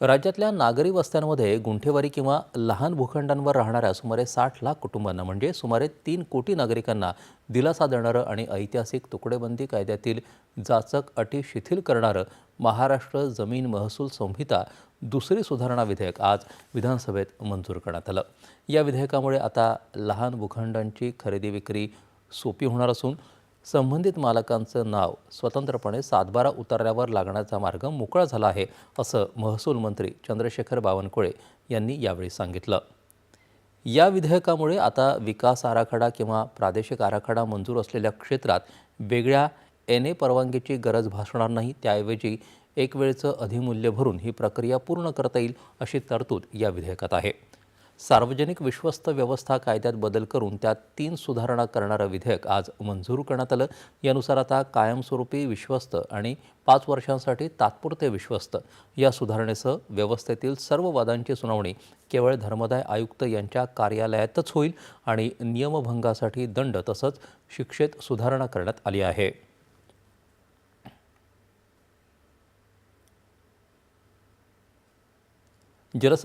राज्यातल्या नागरी वस्त्यांमध्ये गुंठेवारी किंवा लहान भूखंडांवर राहणाऱ्या सुमारे साठ लाख कुटुंबांना म्हणजे सुमारे तीन कोटी नागरिकांना दिलासा देणारं आणि ऐतिहासिक तुकडेबंदी कायद्यातील जाचक अटी शिथिल करणारं महाराष्ट्र जमीन महसूल संहिता दुसरी सुधारणा विधेयक आज विधानसभेत मंजूर करण्यात आलं. या विधेयकामुळे आता लहान भूखंडांची खरेदी विक्री सोपी होणार असून संबंधित मालकांचं नाव स्वतंत्रपणे सातबारा उतारल्यावर लागण्याचा मार्ग मोकळा झाला आहे असं महसूल मंत्री चंद्रशेखर बावनकुळे यांनी यावेळी सांगितलं. या विधेयकामुळे आता विकास आराखडा किंवा प्रादेशिक आराखडा मंजूर असलेल्या क्षेत्रात वेगळ्या एन ए परवानगीची गरज भासणार नाही त्याऐवजी एक वेळचं अधिमूल्य भरून ही प्रक्रिया पूर्ण करता येईल अशी तरतूद या विधेयकात आहे. सार्वजनिक विश्वस्त व्यवस्था कायद्यात बदल करून त्यात तीन सुधारणा करणारं विधेयक आज मंजूर करण्यात आलं. यानुसार आता कायमस्वरूपी विश्वस्त आणि पाच वर्षांसाठी तात्पुरते विश्वस्त या सुधारणेसह व्यवस्थेतील सर्व वादांची सुनावणी केवळ धर्मदाय आयुक्त यांच्या कार्यालयातच होईल आणि नियमभंगासाठी दंड तसंच शिक्षेत सुधारणा करण्यात आली आहे. जलस